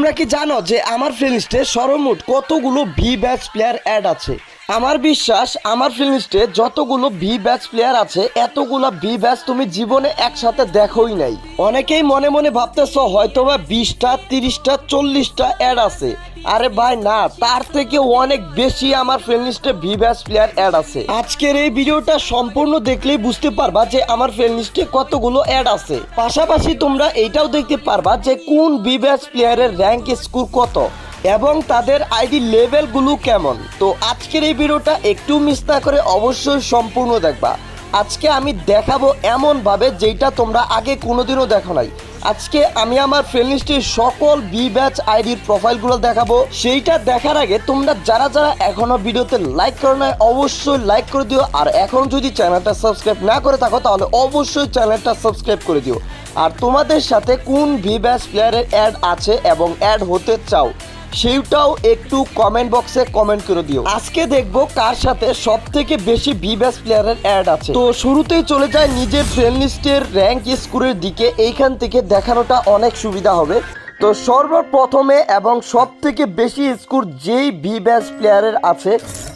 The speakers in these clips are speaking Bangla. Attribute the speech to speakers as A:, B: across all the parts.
A: তোমরা কি জানো যে আমার ফিলিস্টে সর্বমোট কতগুলো ভি ব্যাচ প্লেয়ার অ্যাড আছে? আমার বিশ্বাস, আমার ফিলিস্টে যতগুলো ভি ব্যাচ প্লেয়ার আছে, এতগুলো ভি ব্যাচ তুমি জীবনে একসাথে দেখোই নাই। অনেকেই মনে মনে ভাবতেছো হয়তো বা বিশটা, তিরিশটা, চল্লিশটা অ্যাড আছে। আরে ভাই, না, তার থেকে অনেক বেশি আমার ফ্রেন্ড লিস্টে ভি ব্যাচ প্লেয়ার অ্যাড আছে। আজকের এই ভিডিওটা সম্পূর্ণ দেখলেই বুঝতে পারবা যে আমার ফ্রেন্ড লিস্টে কতগুলো অ্যাড আছে। পাশাপাশি তোমরা এইটাও দেখতে পারবা যে কোন ভি ব্যাচ প্লেয়ারের র্যাঙ্ক স্কোর কত। এবং তাদের আইডি লেভেলগুলো কেমন? তো আজকের এই ভিডিওটা একটু মিস না করে অবশ্যই সম্পূর্ণ দেখবা। আজকে আমি দেখাবো এমনভাবে যেটা তোমরা আগে কোনোদিনও দেখো নাই। আজকে আমি আমার ফ্রেন্ড লিস্টের সকল বি ব্যাচ আইডির প্রোফাইলগুলো দেখাবো। সেইটা দেখার আগে তোমরা যারা যারা এখনও ভিডিওতে লাইক করো না অবশ্যই লাইক করে দিও। আর এখন যদি চ্যানেলটা সাবস্ক্রাইব না করে থাকো, তাহলে অবশ্যই চ্যানেলটা সাবস্ক্রাইব করে দিও। আর তোমাদের সাথে কোন ভি ব্যাচ প্লেয়ারের অ্যাড আছে এবং অ্যাড হতে চাও? সেইটাও একটু কমেন্ট বক্সে কমেন্ট করে দিও। আজকে দেখব কার সাথে সব থেকে বেশি ভি ব্যাচ প্লেয়ারের অ্যাড আছে। তো শুরুতেই চলে যায় নিজের ফ্রেন্ড লিস্টের র্যাঙ্ক স্কোরের দিকে। এইখান থেকে দেখানোটা অনেক সুবিধা হবে। তো সর্বপ্রথমে এবং সব থেকে বেশি স্কোর যেই ভি ব্যাচ প্লেয়ারের আছে,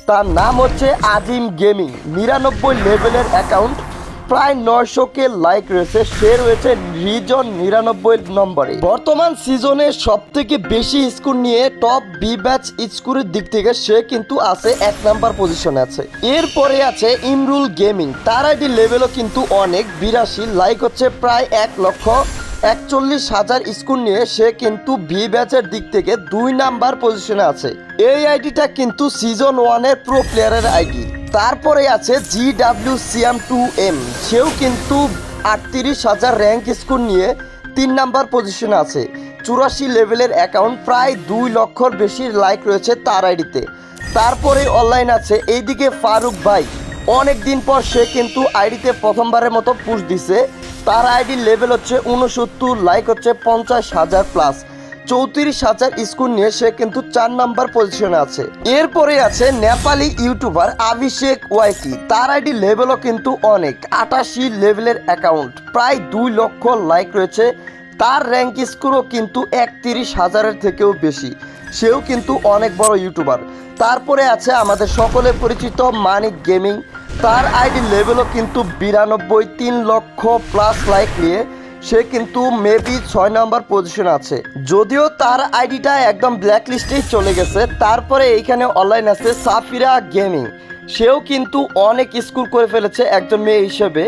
A: তার নাম হচ্ছে আজিম গেমিং নিরানব্বই লেভেলের অ্যাকাউন্ট প্রায় নয়শো কে লাইক রয়েছে, সে রয়েছে রিজন নিরানব্বই নম্বরে। বর্তমান সিজনে সব থেকে বেশি স্কোর নিয়ে টপ বি ব্যাচ স্কোরের দিক থেকে সে কিন্তু আছে এক নাম্বার পজিশনে আছে। এরপরে আছে ইমরুল গেমিং। তার আইডি লেভেলও কিন্তু অনেক, বিরাশি, লাইক হচ্ছে প্রায় এক লক্ষ একচল্লিশ হাজার স্কোর নিয়ে সে কিন্তু ভি ব্যাচের দিক থেকে দুই নাম্বার পজিশনে আছে। এই আইডিটা কিন্তু সিজন ওয়ানের প্রো প্লেয়ারের আইডি। তারপরে আছে G W CM two M সেও কিন্তু আটত্রিশ হাজার র্যাঙ্ক স্কোর নিয়ে তিন নাম্বার পজিশনে আছে। চুরাশি লেভেলের অ্যাকাউন্ট প্রায় দুই লক্ষর বেশি লাইক রয়েছে তার আইডিতে তারপরে অনলাইন আছে এইদিকে ফারুক ভাই। অনেক দিন পর সে কিন্তু আইডিতে প্রথমবারের মতো পুশ দিছে। তার আইডির লেভেল হচ্ছে উনসত্তর লাইক হচ্ছে পঞ্চাশ হাজার প্লাস চৌত্রিশ হাজার স্কোর নিয়ে সে কিন্তু চার নাম্বার পজিশনে আছে। এরপরে আছে নেপালি ইউটিউবার আভিষেক ওয়াইটি। তার আইডি লেভেলও কিন্তু অনেক, আটাশি লেভেলের অ্যাকাউন্ট প্রায় দুই লক্ষ লাইক রয়েছে। তার র্যাঙ্ক স্কোরও কিন্তু একত্রিশ হাজারের থেকেও বেশি। সেও কিন্তু অনেক বড় ইউটিউবার। তারপরে আছে আমাদের সকলে পরিচিত মানিক গেমিং। তার আইডি লেভেলও কিন্তু বিরানব্বই, তিন লক্ষ প্লাস লাইক নিয়ে সে কিন্তু মেবি ছয় নাম্বার পজিশন আছে। যদিও তার আইডিটা একদম ব্ল্যাক লিস্টেই চলে গেছে, তারপরে এইখানে অনলাইন আছে সাফিরা গেমিং সেও কিন্তু অনেক স্কুল করে ফেলেছে একজন মেয়ে হিসেবে।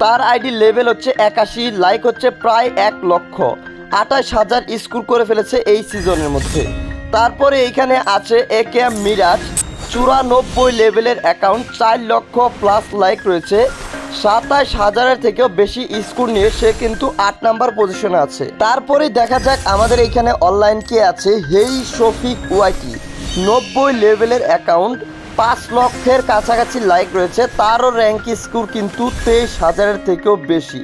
A: তার আইডি লেভেল হচ্ছে একাশি লাইক হচ্ছে প্রায় এক লক্ষ। আঠাশ হাজার স্কুল করে ফেলেছে এই সিজনের মধ্যে। তারপরে এইখানে আছে এ কে এম মিরাজ চুরানব্বই লেভেলের অ্যাকাউন্ট চার লক্ষ প্লাস লাইক রয়েছে। সাতাশ হাজারের থেকেও বেশি স্কোর নিয়ে সে কিন্তু আট নাম্বার পজিশনে আছে। তারপরে দেখা যাক আমাদের এখানে অনলাইন কে আছে। হেই শফিক ওয়াইটি, নব্বই লেভেলের অ্যাকাউন্ট পাঁচ লক্ষের কাছাকাছি লাইক রয়েছে। তারও র্যাঙ্ক স্কোর কিন্তু তেইশ হাজারের থেকেও বেশি।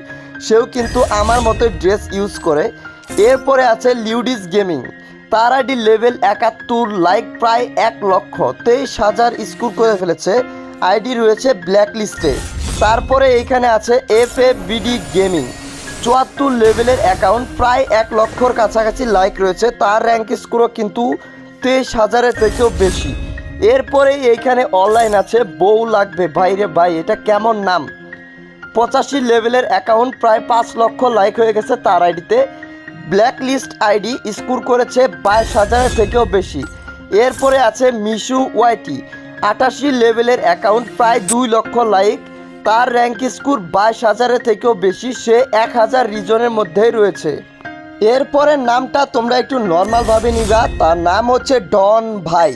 A: সেও কিন্তু আমার মতো ড্রেস ইউজ করে। এরপরে আছে লিউডিস গেমিং তার আইডি লেভেল একাত্তর লাইক প্রায় এক লক্ষ। তেইশ হাজার স্কোর করে ফেলেছে। আইডি রয়েছে ব্ল্যাক লিস্টে তারপরে এইখানে আছে এফ এফ বিডি গেমিং চুয়াত্তর লেভেলের অ্যাকাউন্ট প্রায় এক লক্ষর কাছাকাছি লাইক রয়েছে। তার র্যাঙ্ক স্কোরও কিন্তু তেইশ হাজারের থেকেও বেশি। এরপরে এইখানে অনলাইন আছে, বউ লাগবে। বাইরে ভাই, এটা কেমন নাম? পঁচাশি লেভেলের অ্যাকাউন্ট প্রায় পাঁচ লক্ষ লাইক হয়ে গেছে তার আইডিতে। ব্ল্যাক লিস্ট আইডি স্কোর করেছে বাইশ হাজারের থেকেও বেশি। এরপরে আছে মিশু ওয়াইটি আটাশি লেভেলের অ্যাকাউন্ট প্রায় দুই লক্ষ লাইক তার র্যাঙ্ক স্কোর বাইশ হাজারের থেকেও বেশি, সে এক হাজার রিজনের মধ্যেই রয়েছে। এরপরে নামটা তোমরা একটু নর্মালভাবে নিবা, তার নাম হচ্ছে ডন ভাই।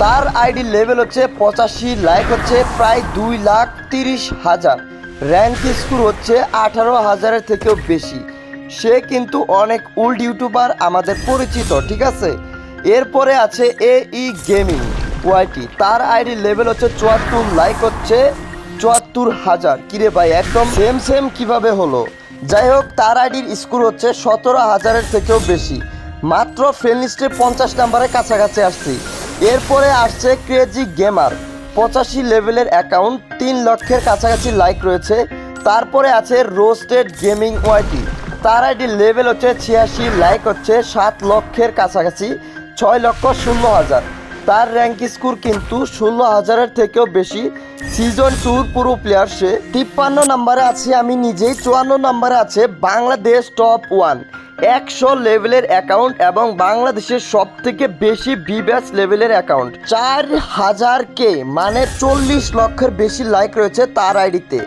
A: তার আইডি লেভেল হচ্ছে পঁচাশি লাইক হচ্ছে প্রায় দুই লাখ তিরিশ হাজার। র্যাঙ্ক স্কোর হচ্ছে আঠারো হাজারের থেকেও বেশি। সে কিন্তু অনেক ওল্ড ইউটিউবার আমাদের পরিচিত, ঠিক আছে? এরপরে আছে এ ই গেমিং ওয়াইটি তার আইডি লেভেল হচ্ছে চুয়াত্তর লাইক হচ্ছে চুয়াত্তর হাজার। কিরে ভাই, একদম সেম সেম কীভাবে হলো? যাই হোক, তার আইডির স্কোর হচ্ছে সতেরো হাজারের থেকেও বেশি। মাত্র ফ্রেন্ড লিস্টে পঞ্চাশ নাম্বারের কাছাকাছি আসছি। এরপরে আসছে ক্রেজি গেমার পঁচাশি লেভেলের অ্যাকাউন্ট তিন লক্ষের কাছাকাছি লাইক রয়েছে। তারপরে আছে রোস্টেড গেমিং ওয়াইটি তার আইডির লেভেল হচ্ছে ছিয়াশি লাইক হচ্ছে সাত লক্ষের কাছাকাছি, ছয় লক্ষ শূন্য হাজার। তার র্যাঙ্ক স্কোর কিন্তু ষোলো হাজারের থেকেও বেশি। সিজন টুর পুরো প্লেয়ার সে। তিপ্পান্ন নম্বরে আছে আমি নিজেই, চুয়ান্ন নম্বরে আছে বাংলাদেশ টপ ওয়ান একশো লেভেলের অ্যাকাউন্ট এবং বাংলাদেশের সব থেকে বেশি বিব্যাস লেভেলের অ্যাকাউন্ট চার হাজার কে মানে চল্লিশ লক্ষের বেশি লাইক রয়েছে তার আইডিতে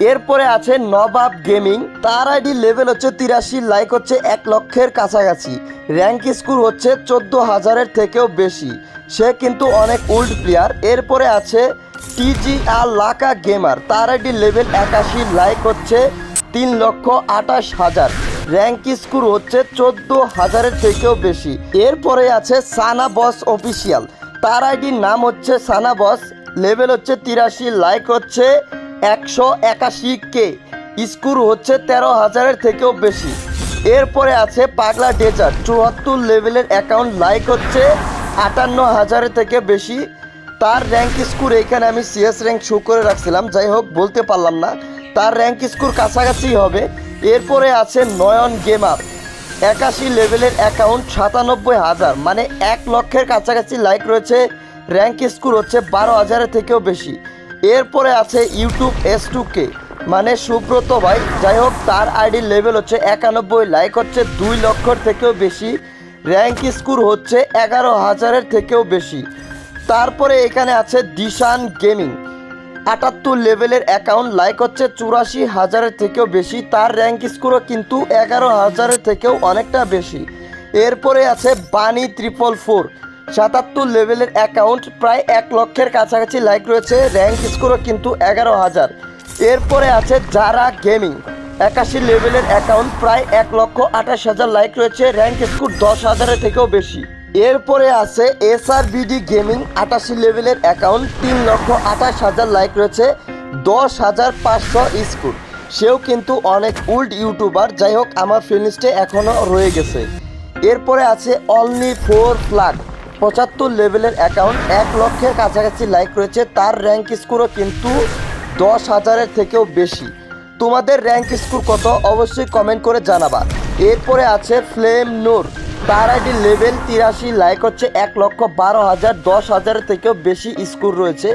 A: এরপরে আছে নবাব গেমিং। তার আইডি লেভেল হচ্ছে তিরাশি, লাইক হচ্ছে এক লক্ষের কাছাকাছি। র্যাঙ্ক স্কোর হচ্ছে চোদ্দ হাজারের থেকেও বেশি। সে কিন্তু অনেক ওল্ড প্লেয়ার। এরপরে আছে টিজি আর লাকা গেমার। তার আইডি লেভেল একাশি, লাইক হচ্ছে তিন লক্ষ আঠাশ হাজার। র্যাঙ্ক স্কোর হচ্ছে চোদ্দ হাজারের থেকেও বেশি। এরপরে আছে সানা বস অফিসিয়াল। তার আইডির নাম হচ্ছে সানা বস। লেভেল হচ্ছে তিরাশি, লাইক হচ্ছে একশো একাশি কে। স্কোর হচ্ছে তেরো হাজারের থেকেও বেশি। এরপরে আছে পাগলা ডেজার চুয়াত্তর লেভেলের অ্যাকাউন্ট লাইক হচ্ছে আটান্ন হাজারের থেকে বেশি। তার র্যাঙ্ক স্কোর এখানে আমি সিএস র্যাঙ্ক শো করে রাখছিলাম। যাই হোক, বলতে পারলাম না। তার র্যাঙ্ক স্কোর কাছাকাছি হবে। এরপরে আছে নয়ন গেমার একাশি লেভেলের অ্যাকাউন্ট সাতানব্বই হাজার। মানে এক লক্ষের কাছাকাছি লাইক রয়েছে। র্যাঙ্ক স্কোর হচ্ছে বারো হাজারের থেকেও বেশি। এরপরে আছে ইউটিউব এস টু কে মানে সুব্রত ভাই যাই হোক তার আইডির লেভেল হচ্ছে একানব্বই লাইক হচ্ছে দুই লক্ষর থেকেও বেশি র্যাঙ্ক স্কোর হচ্ছে এগারো হাজারের থেকেও বেশি। তারপরে এখানে আছে দিশান গেমিং আটাত্তর লেভেলের অ্যাকাউন্ট লাইক হচ্ছে চুরাশি হাজারের থেকেও বেশি, তার র্যাঙ্ক স্কোরও কিন্তু এগারো হাজারের থেকেও অনেকটা বেশি। এরপরে আছে বাণী ত্রিপল ফোর সাতাত্তর লেভেলের অ্যাকাউন্ট প্রায় এক লক্ষের কাছাকাছি লাইক রয়েছে র্যাঙ্ক স্কোরও কিন্তু এগারো হাজার। এরপরে আছে যারা গেমিং একাশি লেভেলের অ্যাকাউন্ট প্রায় এক লক্ষ আঠাশ হাজার লাইক রয়েছে র্যাঙ্ক স্কোর দশ হাজারের থেকেও বেশি। এরপরে আছে এসআর বিডি গেমিং আটাশি লেভেলের অ্যাকাউন্ট তিন লক্ষ আঠাশ হাজার লাইক রয়েছে, দশ হাজার পাঁচশো স্কোর সেও কিন্তু অনেক ওল্ড ইউটিউবার যাই হোক, আমার ফিনিস্টে এখনও রয়ে গেছে। এরপরে আছে অনলি ফোর ফ্ল্যাগ পঁচাত্তর লেভেলের অ্যাকাউন্ট এক লক্ষের কাছাকাছি লাইক রয়েছে তার র্যাঙ্ক স্কোরও কিন্তু দশ হাজারের থেকেও বেশি। তোমাদের র্যাঙ্ক স্কোর কত অবশ্যই কমেন্ট করে জানাবা। এরপরে আছে ফ্লেম নূর তার আইডি লেভেল তিরাশি লাইক হচ্ছে এক লক্ষ বারো হাজার, দশ হাজারের থেকেও বেশি স্কোর রয়েছে।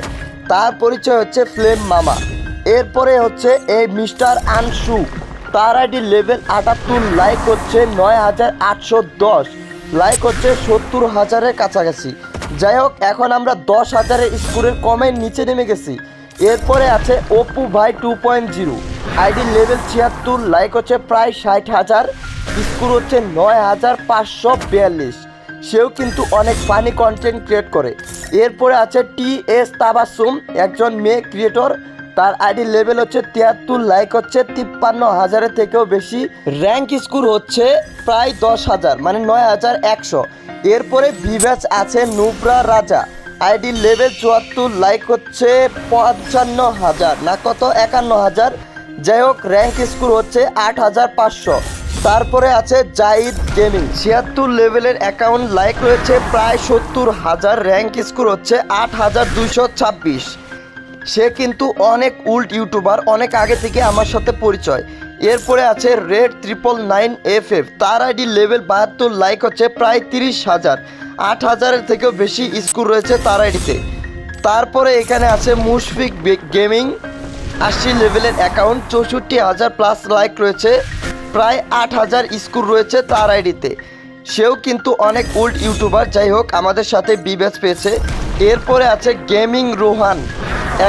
A: তার পরিচয় হচ্ছে ফ্লেম মামা এরপরে হচ্ছে এই মিস্টার আনসু তার আইডি লেভেল আটাত্তর লাইক হচ্ছে নয় হাজার আটশো দশ। লাইক হচ্ছে সত্তর হাজারের কাছাকাছি। যাই হোক, এখন আমরা দশ হাজারের স্কোরের কমের নিচে নেমে গেছি। এরপরে আছে ওপো ভাই two point zero ID level ছিয়াত্তর, লাইক হচ্ছে প্রায় ষাট হাজার। স্কোর হচ্ছে নয় হাজার পাঁচশো বিয়াল্লিশ। সেও কিন্তু অনেক ফানি কন্টেন্ট ক্রিয়েট করে। এরপরে আছে টি এস তাবাসুম একজন মেয়ে ক্রিয়েটর তার আইডি লেভেল হচ্ছে তিয়াত্তর, লাইক হচ্ছে তিপ্পান্ন হাজারের থেকেও বেশি। র্যাঙ্ক স্কোর হচ্ছে প্রায় দশ হাজার মানে নয় হাজার একশো। এরপরে বিভ্যাচ আছে নুব্রা রাজা। আইডি লেভেল চুয়াত্তর, লাইক হচ্ছে পঞ্চান্ন হাজার, না কত? একান্ন হাজার। যাই হোক, র্যাঙ্ক স্কোর হচ্ছে আট হাজার পাঁচশো। তারপরে আছে জাইদ গেমিং। ছিয়াত্তর লেভেলের অ্যাকাউন্ট, লাইক রয়েছে প্রায় সত্তর হাজার। র্যাঙ্ক স্কোর হচ্ছে আট হাজার দুশো ছাব্বিশ। সে কিন্তু অনেক উল্ট ইউটিউবার, অনেক আগে থেকে আমার সাথে পরিচয়। এরপরে আছে red triple nine F F তার আইডি লেভেল বাহাত্তর, লাইক হচ্ছে প্রায় তিরিশ হাজার। আট হাজারের থেকেও বেশি স্কোর রয়েছে তার আইডিতে। তারপরে এখানে আছে মুশফিক গেমিং। আশি লেভেলের অ্যাকাউন্ট চৌষট্টি হাজার প্লাস লাইক রয়েছে। প্রায় আট হাজার স্কোর রয়েছে তার আইডিতে। সেও কিন্তু অনেক ওল্ড ইউটিউবার। যাই হোক, আমাদের সাথে বিবেচ পেয়েছে। এরপরে আছে গেমিং রোহান।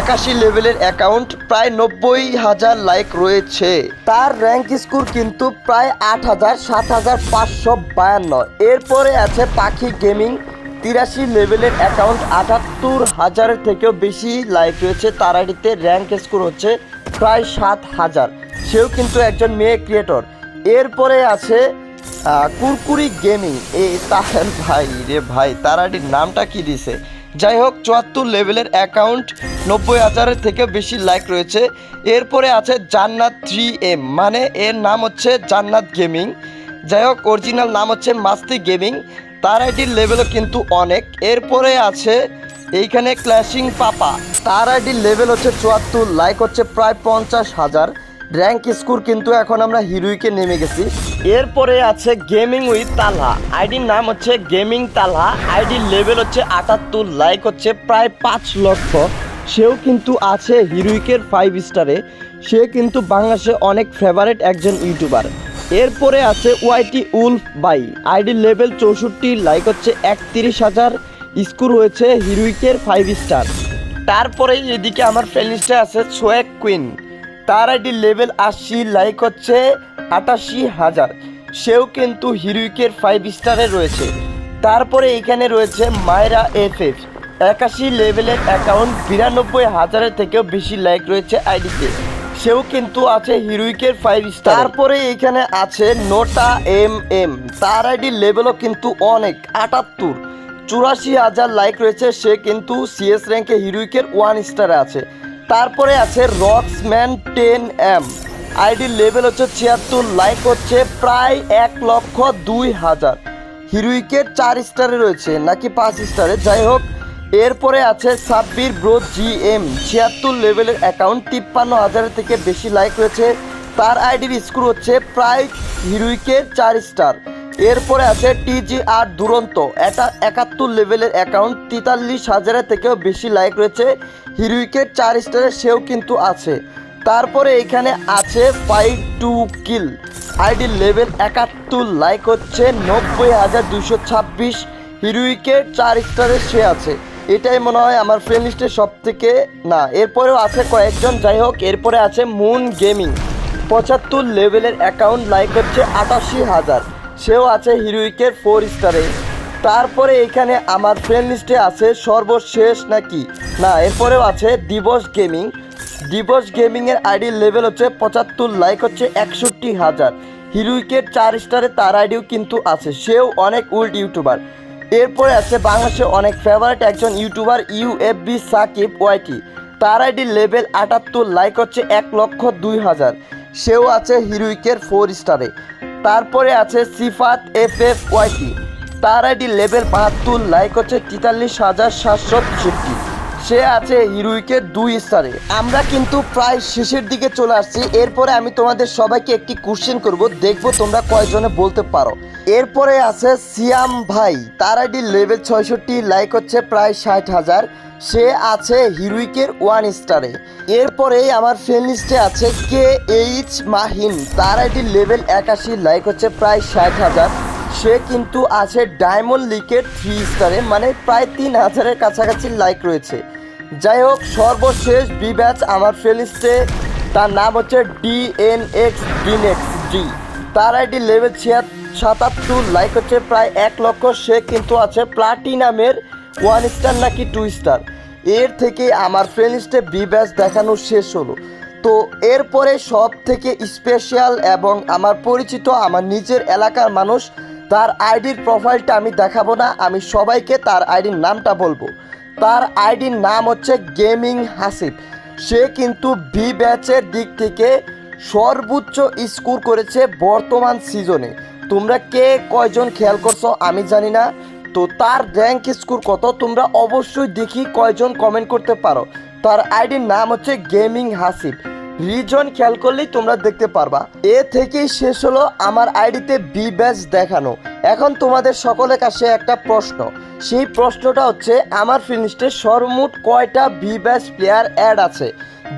A: একাশি লেভেলের অ্যাকাউন্ট প্রায় নব্বই হাজার লাইক রয়েছে। তার র্যাঙ্ক স্কোর কিন্তু প্রায় আট হাজার, সাত হাজার পাঁচশো বায়ান্ন। এরপরে আছে পাখি গেমিং। তিরাশি লেভেলের অ্যাকাউন্ট আটাত্তর হাজারের থেকেও বেশি লাইক রয়েছে। তার র্যাঙ্ক স্কোর হচ্ছে প্রায় সাত হাজার। সেও কিন্তু একজন মেয়ে ক্রিয়েটর এরপরে আছে কুরকুরি গেমিং। এই তাহের ভাই, রে ভাই তার আইডির নামটা কি দিছে? যাই হোক, চুয়াত্তর লেভেলের অ্যাকাউন্ট নব্বই হাজারের থেকে বেশি লাইক রয়েছে। এরপরে আছে জান্নাত থ্রি এম মানে এর নাম হচ্ছে জান্নাত গেমিং যাই হোক অরিজিনাল নাম হচ্ছে মাস্তি গেমিং তার আইডির লেভেলও কিন্তু অনেক। এরপরে আছে এইখানে ক্ল্যাশিং পাপা। তার আইডির লেভেল হচ্ছে চুয়াত্তর লাইক হচ্ছে প্রায় পঞ্চাশ হাজার। র্যাঙ্ক স্কোর কিন্তু এখন আমরা হিরোইকে নেমে গেছি। এরপরে আছে গেমিং উইথ তালহা আইডির নাম হচ্ছে গেমিং তালহা আইডির লেভেল হচ্ছে আটাত্তর লাইক হচ্ছে প্রায় পাঁচ লক্ষ। সেও কিন্তু আছে হিরোইকের ফাইভ স্টারে সে কিন্তু বাংলাদেশে অনেক ফেভারেট একজন ইউটিউবার এরপরে আছে ওয়াইটি উলফ বাই আইডির লেভেল চৌষট্টি লাইক হচ্ছে একত্রিশ হাজার। স্কোর হয়েছে হিরোইকের ফাইভ স্টার তারপরে এদিকে আমার প্লেলিস্টে আছে সোয়েক কুইন তার আইডি লেভেল আশি, লাইক হচ্ছে আটাশি হাজার। সেও কিন্তু হিরুইকের ফাইভ স্টারে রয়েছে। তারপরে এখানে রয়েছে মায়রা এফ এফ একাশি লেভেলের অ্যাকাউন্ট বিরানব্বই হাজারের থেকেও বেশি লাইক রয়েছে আইডিতে। সেও কিন্তু আছে হিরুইকের ফাইভ স্টার তারপরে এখানে আছে নোটা এম এম তার আইডি লেভেলও কিন্তু অনেক, আটাত্তর। চুরাশি হাজার লাইক রয়েছে, সে কিন্তু সিএস র্যাঙ্কে হিরুইকের ওয়ান স্টারে আছে। তারপরে আছে রক্সম্যান টেন এম আইডির লেভেল হচ্ছে ছিয়াত্তর লাইক হচ্ছে প্রায় এক লক্ষ দুই হাজার। হিরুইকের চার স্টারে রয়েছে, নাকি পাঁচ স্টারে? যাই হোক, এরপরে আছে সাব্বির ব্রো জি এম ছিয়াত্তর লেভেলের অ্যাকাউন্ট তিপ্পান্ন হাজারের থেকে বেশি লাইক রয়েছে তার আইডির স্কোর হচ্ছে প্রায় হিরুইকের চার স্টার এরপরে আছে টিজি আর দুরন্ত। এটা একাত্তর লেভেলের অ্যাকাউন্ট তেতাল্লিশ হাজারের থেকেও বেশি লাইক রয়েছে। হিরুইকের চার স্টারের সেও কিন্তু আছে। তারপরে এখানে আছে five two kill ID level একাত্তর লাইক হচ্ছে নব্বই হাজার দুশো ছাব্বিশ। হিরুইকের চার স্টারের সে আছে। এটাই মনে হয় আমার ফ্রেন্ড লিস্টের সব থেকে না। এরপরেও আছে কয়েকজন, যাই হোক, এরপরে আছে মুন গেমিং পঁচাত্তর লেভেলের অ্যাকাউন্ট লাইক হচ্ছে আটাশি হাজার। সেও আছে হিরোইকের ফোর স্টারে তারপরে এখানে আমার ফ্রেন্ড লিস্টে আছে সর্বশেষ নাকি? না, এরপরেও আছে দিবস গেমিং দিবস গেমিংয়ের আইডির লেভেল হচ্ছে পঁচাত্তর লাইক হচ্ছে একষট্টি হাজার। হিরোইকের চার স্টারে তার আইডিও কিন্তু আছে। সেও অনেক উল্ট ইউটিউবার এরপরে আছে বাংলাদেশে অনেক ফেভারিট একজন ইউটিউবার ইউএফবি সাকিব ওয়াইটি। তার আইডির লেভেল আটাত্তর লাইক হচ্ছে এক লক্ষ দুই হাজার। সেও আছে হিরোইকের ফোর স্টারে তারপরে আছে সিফাত এফ এফ ওয়াইটি তার আইডি লেভেল বাহাত্তর, লাইক হচ্ছে তেতাল্লিশ হাজার সাতশো তেষট্টি সে আছে হিরোইকের দুই স্টারে আমরা কিন্তু প্রায় শেষের দিকে চলে আসছি। এরপরে আমি তোমাদের সবাইকে একটি কোশ্চেন করব। দেখব তোমরা কয়জনে বলতে পারো। এরপরে আছে সিয়াম ভাই। তার আইডি লেভেল ছয়ষট্টি লাইক হচ্ছে প্রায় ষাট হাজার। সে আছে হিরুইকের ওয়ান স্টারে এরপরে আমার ফ্রেন্ড লিস্টে আছে কে এইচ মাহিন। তার আইডি লেভেল একাশি লাইক হচ্ছে প্রায় ষাট হাজার। সে কিন্তু আছে ডায়মন্ড লিগের থ্রি স্টারে মানে প্রায় তিন হাজারের কাছাকাছি লাইক রয়েছে। যাই হোক, সর্বশেষ বি ব্যাচ আমার ফ্রেন্ড লিস্টে তার নাম হচ্ছে ডিএনএক্স ডিনেক্স ডি তার আইডি লেভেল ছিয়াত্তর সাতাত্তর লাইক হচ্ছে প্রায় এক লক্ষ, সে কিন্তু আছে প্লাটিনামের ওয়ান স্টার নাকি টু স্টার এর থেকে আমার ফ্রেন্ডলিস্টে বি ব্যাচ দেখানো শেষ হলো। তো এরপরে সব থেকে স্পেশাল এবং আমার পরিচিত, আমার নিজের এলাকার মানুষ তার আইডির প্রোফাইলটা আমি দেখাবো না, আমি সবাইকে তার আইডির নামটা বলব। তার আইডির নাম হচ্ছে গেমিং হাসিফ। সে কিন্তু বি ব্যাচের দিক থেকে সর্বোচ্চ স্কোর করেছে বর্তমান সিজনে। তোমরা কে কয়জন খেয়াল করছ আমি জানি না। তো তার র্যাঙ্ক স্কোর কত তোমরা অবশ্যই দেখি কয়জন কমেন্ট করতে পারো। তার আইডির নাম হচ্ছে গেমিং হাসিব রিজন খেয়াল করলেই তোমরা দেখতে পারবা। এ থেকেই শেষ হলো আমার আইডিতে বি ব্যাচ দেখানো। এখন তোমাদের সকলের কাছে একটা প্রশ্ন। সেই প্রশ্নটা হচ্ছে, আমার ফিনিস্টে সর্বমোট কয়টা বি ব্যাচ প্লেয়ার অ্যাড আছে?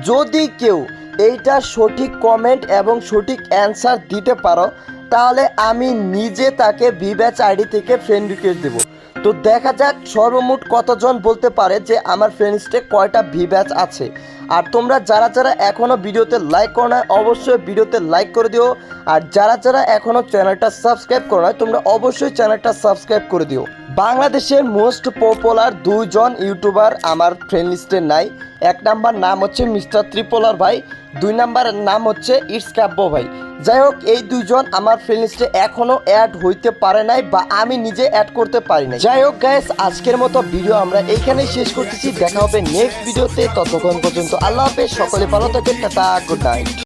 A: যদি কেউ এইটা সঠিক কমেন্ট এবং সঠিক অ্যান্সার দিতে পারো, তাহলে আমি নিজে তাকে বি ব্যাচ আইডি থেকে ফ্রেন্ড রিকোয়েস্ট দেবো। তো দেখা যাক সর্বমোট কতজন বলতে পারে যে আমার ফ্রেন্ডসটে কয়টা ভি ব্যাচ আছে। আর তোমরা যারা যারা এখনও ভিডিওতে লাইক করো না অবশ্যই ভিডিওতে লাইক করে দিও। আর যারা যারা এখনও চ্যানেলটা সাবস্ক্রাইব করো না তোমরা অবশ্যই চ্যানেলটা সাবস্ক্রাইব করে দিও। বাংলাদেশের মোস্ট পপুলার দুইজন ইউটিউবার আমার ফ্রেন্ড লিস্টে নাই। এক নাম্বার নাম হচ্ছে মিস্টার ত্রিপোলার ভাই, দুই নাম্বারের নাম হচ্ছে ইটস কাব্য ভাই। যাই হোক, এই দুইজন আমার ফ্রেন্ড লিস্টে এখনও অ্যাড হইতে পারে নাই বা আমি নিজে অ্যাড করতে পারি নাই। যাই হোক গ্যাস আজকের মতো ভিডিও আমরা এইখানেই শেষ করতেছি। দেখা হবে নেক্সট ভিডিওতে ততক্ষণ পর্যন্ত আল্লাহ হাফেজ, সকলে ভালো থাকেন, টাটা গুড নাইট